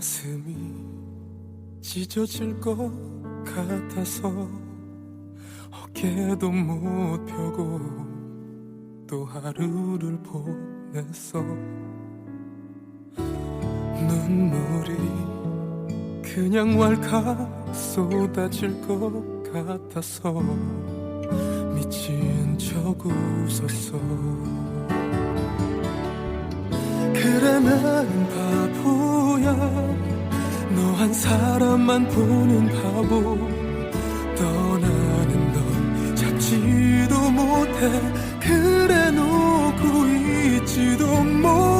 가슴이 찢어질 것 같아서 어깨도 못 펴고 또 하루를 보냈어. 눈물이 그냥 왈칵 쏟아질 것 같아서 미친 척 웃었어. 그래 나는 바보 야. 너 한 사람만 보는 바보. 떠나는 널 잡지도 못해. 그래 놓고 있지도 못해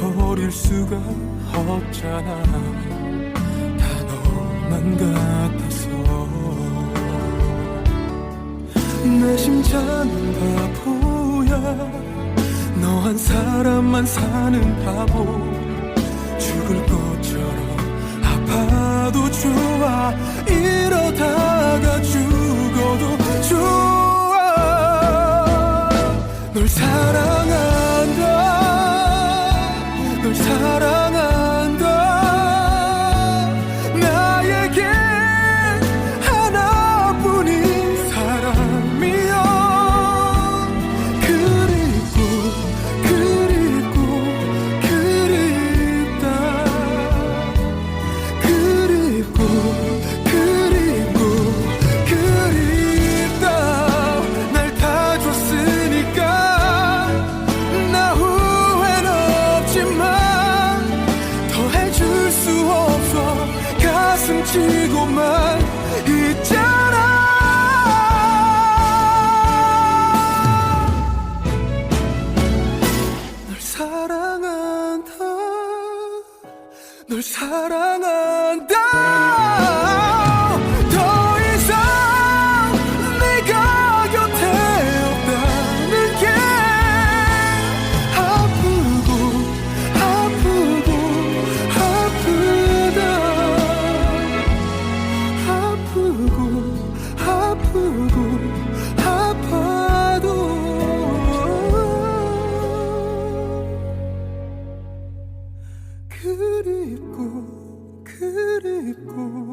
버릴 수가 없잖아. 다 너만 같아서. 내 심장은 바보야. 너 한 사람만 사는 바보. 죽을 것처럼 아파도 좋아 가슴 치고만 있잖아. 널 사랑한다. 널 사랑한다 그립고 그립고.